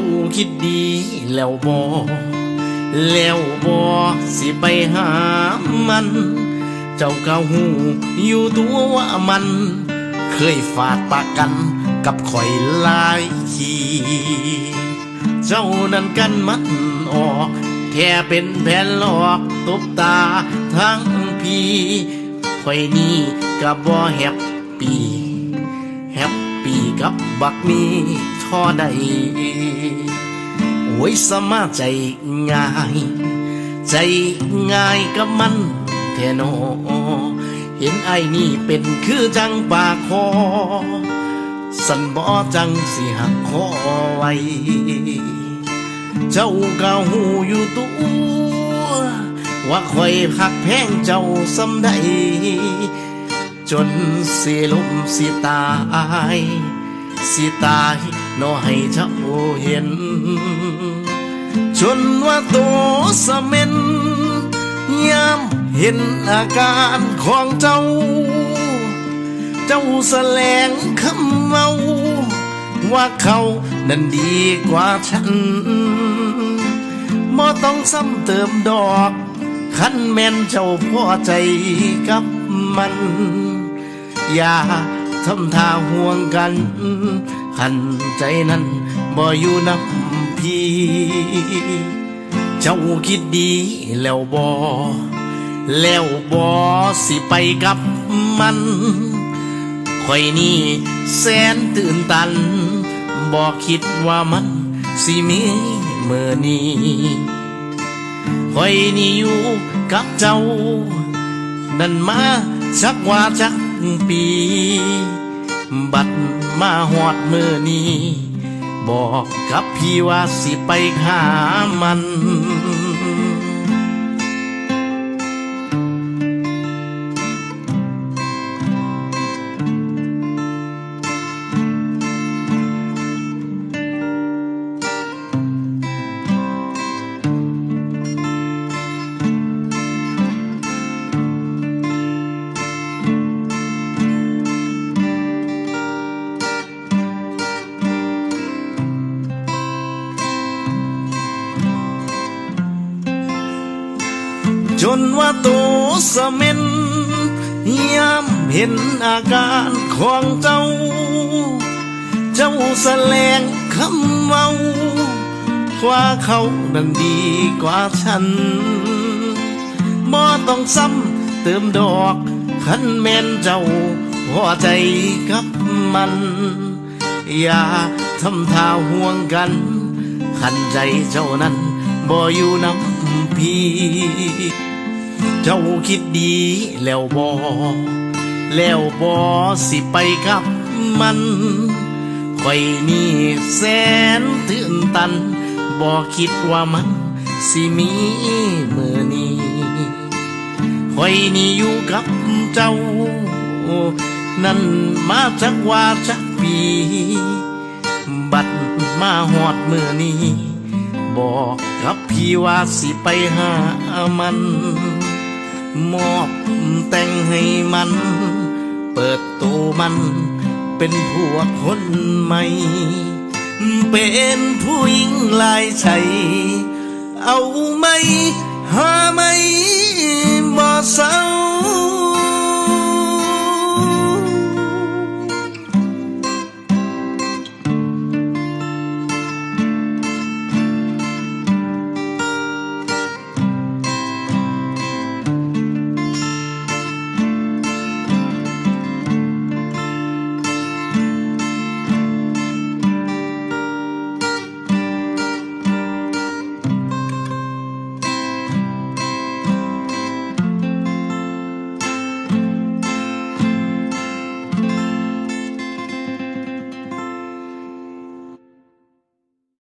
าคิดดีแล้วบอแล้วบอสิไปหามัน เจ้าก็หูอยู่ตัวว่ามัน เคยฝาดปากกันกับข่อยหลายทีเจ้านั้นกันมันออกแค่เป็นแผนหลอกตบตาทั้งพี่ข่อยนี่ก็บ่แฮปปี้แฮปปี้กับบักนี้ อใดโอ้ยสมาใจง่าย ใจง่ายกับมันแท่นอเห็นไอ้นี่เป็นคือจังปากคอ สันบ่จังสิหักคอไว้ เจ้าก็หูอยู่ตัวว่าคอยหักแพงเจ้าสำใดจนสิลมสิตายสิตาย นอให้เจ้าเห็น จนว่าโตสะเม็นยามเห็นอาการของเจ้า เจ้าแสลงคำเมาว่าเขานั้นดีกว่าฉันบ่ต้องซ้ำเติมดอกคันแม่นเจ้าพอใจกับมัน อย่าทำท่าห่วงกัน คันใจนั้นบ่อยู่นำพี่ เจ้าคิดดีแล้วบ่แล้วบ่สิไปกับมันข่อยนี่แสนตื่นตันบอกคิดว่ามันสิมีเมื่อนี้ข่อยนี่อยู่กับเจ้า นั่นมาชักว่าจักปี บัดมาหอดมือนี้ บอกกับพี่ว่าสิไปหามัน จนว่าโตสะเม็นยามเห็นอาการของเจ้า เจ้าแสลงคำเมาว่าเขานั้นดีกว่าฉันบ่ต้องซ้ำเติมดอกคันแม่นเจ้าพอใจกับมัน อย่าทำท่าห่วงกัน ขันใจเจ้านั้นบ่อยู่น้ำพี่ เจ้าคิดดีแล้วบอแล้วบอสิไปกับมันข่อยนี่แสนตื่นตันบ่คิดว่ามันสิมีเมื่อนี้ข่อยนี่อยู่กับเจ้า นั่นมาจากว่าจากปี บัดมาหอดเมื่อนี้ บอกกับพี่ว่าสิไปหามัน มอบแต่งให้มัน เปิดตัวมันเป็นพวกคนใหม่ เป็นผู้หญิงลายใสเอาไหมหาไหมบ่เศร้า